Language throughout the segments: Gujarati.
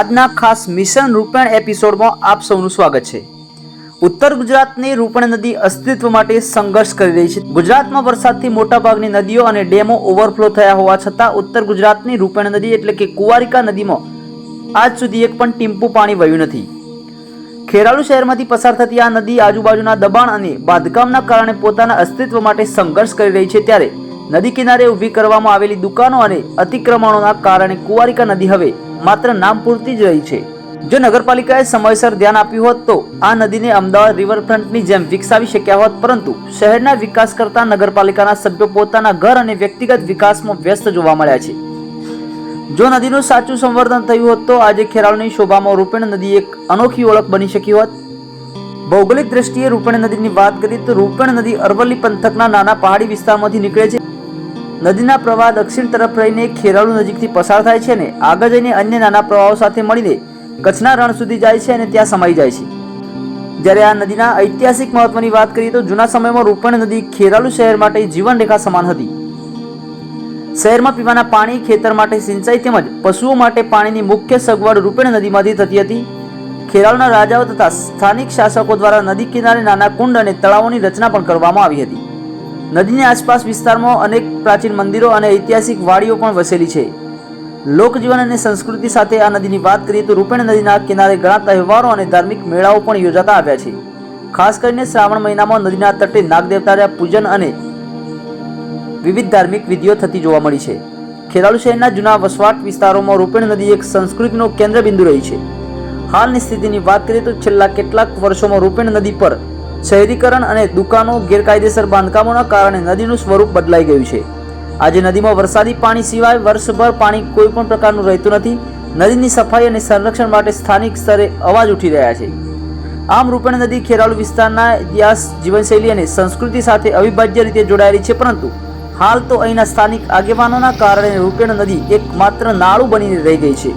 આજના ખાસ મિશન રૂપેણ એપિસોડમાં આપ સૌનું સ્વાગત છે. ઉત્તર ગુજરાતની રૂપણ નદી અસ્તિત્વ માટે સંઘર્ષ કરી રહી છે. ગુજરાતમાં વરસાદથી મોટાભાગની નદીઓ અને ડેમો ઓવરફ્લો થયા હોવા છતાં ઉત્તર ગુજરાતની રૂપણ નદી એટલે કે કુવારિકા નદીમાં આજ સુધી એક પણ ટીમ્પુ પાણી વહ્યું નથી. ખેરાલુ શહેરમાંથી પસાર થતી આ નદી આજુબાજુના દબાણ અને બાંધકામના કારણે પોતાના અસ્તિત્વ માટે સંઘર્ષ કરી રહી છે ત્યારે નદી કિનારે ઊભી કરવામાં આવેલી દુકાનો અને અતિક્રમણોના કારણે કુવારિકા નદી હવે માત્ર નામ પૂરતી જ રહી છે. જો નગરપાલિકાએ સમયસર ધ્યાન આપ્યું હોત તો આ નદીને અમદાવાદ રિવરફ્રન્ટની જેમ વિકસાવી શક્યા હોત, પરંતુ શહેરના વિકાસ કરતા નગરપાલિકાના સભ્યો પોતાના ઘર અને વ્યક્તિગત વિકાસમાં વ્યસ્ત જોવા મળ્યા છે. જો નદીનું સાચું સંવર્ધન થયું હોત તો આજે ખેરાલુની શોભામાં રૂપેણ નદી એક અનોખી ઓળખ બની શકી હોત. ભૌગોલિક દ્રષ્ટિએ રૂપેણ નદીની વાત કરીએ તો રૂપેણ નદી અરવલ્લી પંથકના નાના પહાડી વિસ્તારમાંથી નીકળે છે. નદીના પ્રવાહ દક્ષિણ તરફ રહીને ખેરાળુ નજીકથી પસાર થાય છે અને આગળ જઈને અન્ય નાના પ્રવાહો સાથે મળીને કચ્છના રણ સુધી જાય છે અને ત્યાં સમાઈ જાય છે. જ્યારે આ નદીના ઐતિહાસિક મહત્વની વાત કરીએ તો જૂના સમયમાં રૂપણ નદી ખેરાલુ શહેર માટે જીવનરેખા સમાન હતી. શહેરમાં પીવાના પાણી, ખેતર માટે સિંચાઈ તેમજ પશુઓ માટે પાણીની મુખ્ય સગવડ રૂપેણ નદીમાંથી થતી હતી. ખેરાલુના રાજાઓ તથા સ્થાનિક શાસકો દ્વારા નદી કિનારે નાના કુંડ અને તળાવોની રચના પણ કરવામાં આવી હતી. નદીની આસપાસ વિસ્તારમાં અનેક પ્રાચીન મંદિરો અને ઐતિહાસિક વાડીઓ પણ વસેલી છે. લોકજીવન અને સંસ્કૃતિ સાથે આ નદીની વાત કરીએ તો રૂપેણ નદીના કિનારે ઘણા તહેવારો અને ધાર્મિક મેળાઓ પણ યોજાતા આવ્યા છે. ખાસ કરીને શ્રાવણ મહિનામાં નદીના તટે નાગદેવતાના પૂજન અને વિવિધ ધાર્મિક વિધિઓ થતી જોવા મળી છે. ખેરાલુ શહેરના જૂના વસવાટ વિસ્તારોમાં રૂપેણ નદી એક સંસ્કૃતિનો કેન્દ્રબિંદુ રહી છે. હાલની સ્થિતિની વાત કરીએ તો છેલ્લા કેટલાક વર્ષોમાં રૂપેણ નદી પર શહેરીકરણ અને દુકાનો ગેરકાયદેસર બાંધકામોના કારણે નદીનું સ્વરૂપ બદલાઈ ગયું છે. આજે નદીમાં વરસાદી પાણી સિવાય વર્ષભર પાણી કોઈ પણ પ્રકારનું રહેતું નથી. નદીની સફાઈ અને સંરક્ષણ માટે સ્થાનિક સ્તરે અવાજ ઉઠી રહ્યા છે. આમ રૂપેણ નદી ખેરાલુ વિસ્તારના ઇતિહાસ, જીવનશૈલી અને સંસ્કૃતિ સાથે અવિભાજ્ય રીતે જોડાયેલી છે પરંતુ હાલ તો અહીંના સ્થાનિક આગેવાનોના કારણે રૂપેણ નદી એકમાત્ર નાળું બનીને રહી ગઈ છે.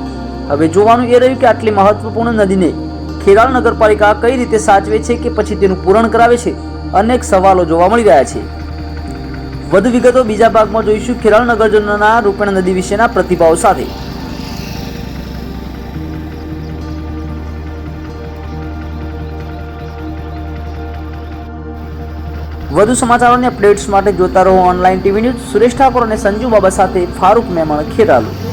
હવે જોવાનું એ રહ્યું કે આટલી મહત્વપૂર્ણ નદીને ખેરાલ નગરપાલિકા કઈ રીતે સાચવે છે કે પછી તેનું પૂરણ કરાવે છે? અનેક સવાલો જોવા મળી રહ્યા છે. વધુ વિગતો બીજા ભાગમાં જોઈશું ખેરાલ નગરજનોના રૂપેણ નદી વિશેના પ્રતિભાવ સાથે. વધુ સમાચારોની અપડેટ્સ માટે જોતા રહો online TV news. Suresh Thakor અને સંજુ બાબા સાથે ફારૂક મહેમાન ખેરાલુ.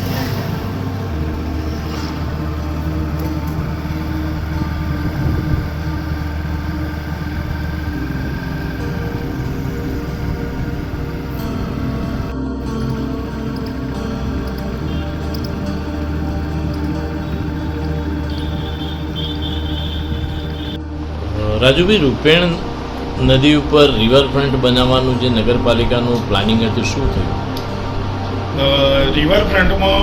રાજુભાઈ, રૂપેણ નદી ઉપર રિવરફ્રન્ટ બનાવવાનું જે નગરપાલિકાનું પ્લાનિંગ હતું, શું થયું? રિવરફ્રન્ટમાં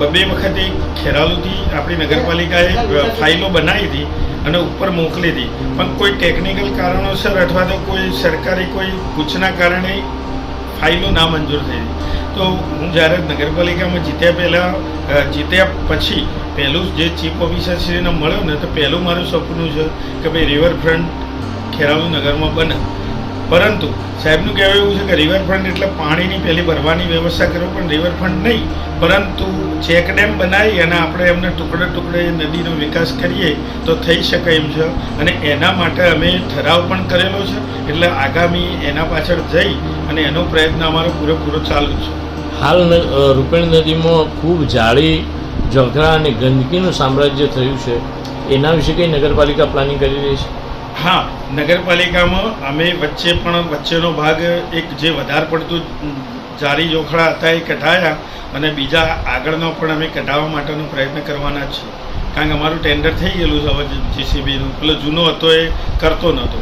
બબે વખતે ખેરાલુથી આપણી નગરપાલિકાએ ફાઇલો બનાવી હતી અને ઉપર મોકલી હતી. પણ કોઈ ટેકનિકલ કારણોસર અથવા તો કોઈ સરકારી કોઈ પૂછના કારણે ફાઇલો ના મંજૂર થઈ તો હું જ્યારે નગરપાલિકામાં જીત્યા પહેલાં જીત્યા પછી પહેલું જે ચીફ ઓફિસરશ્રીને મળ્યો ને, તો પહેલું મારું સપનું છે કે ભાઈ રિવરફ્રન્ટ ખેરાલુ નગરમાં બને. પરંતુ સાહેબનું કહેવું એવું છે કે રિવરફ્રન્ટ એટલે પાણીની પહેલી ભરવાની વ્યવસ્થા કરો પણ રિવરફ્રન્ટ નહીં, પરંતુ ચેકડેમ બનાવી અને આપણે એમને ટુકડે ટુકડે નદીનો વિકાસ કરીએ તો થઈ શકે એમ છે. અને એના માટે અમે ઠરાવ પણ કરેલો છે, એટલે આગામી એના પાછળ જઈ અને એનો પ્રયત્ન અમારો પૂરેપૂરો ચાલુ છે. હાલ રૂપેણ નદીમાં ખૂબ જાળી, ઝઘડા અને ગંદકીનું સામ્રાજ્ય થયું છે. એના વિશે કઈ નગરપાલિકા પ્લાનિંગ કરી રહી છે? હા, નગરપાલિકામાં અમે વચ્ચે પણ વચ્ચેનો ભાગ એક જે વધારે પડતું જારી જોખડા હતા એ કઢાયા અને બીજા આગળનો પણ અમે કઢાવવા માટેનો પ્રયત્ન કરવાના છીએ. કારણ કે અમારું ટેન્ડર થઈ ગયેલું છે, હવે જીસીબીનું પેલો જૂનો હતો એ કરતો નહોતો.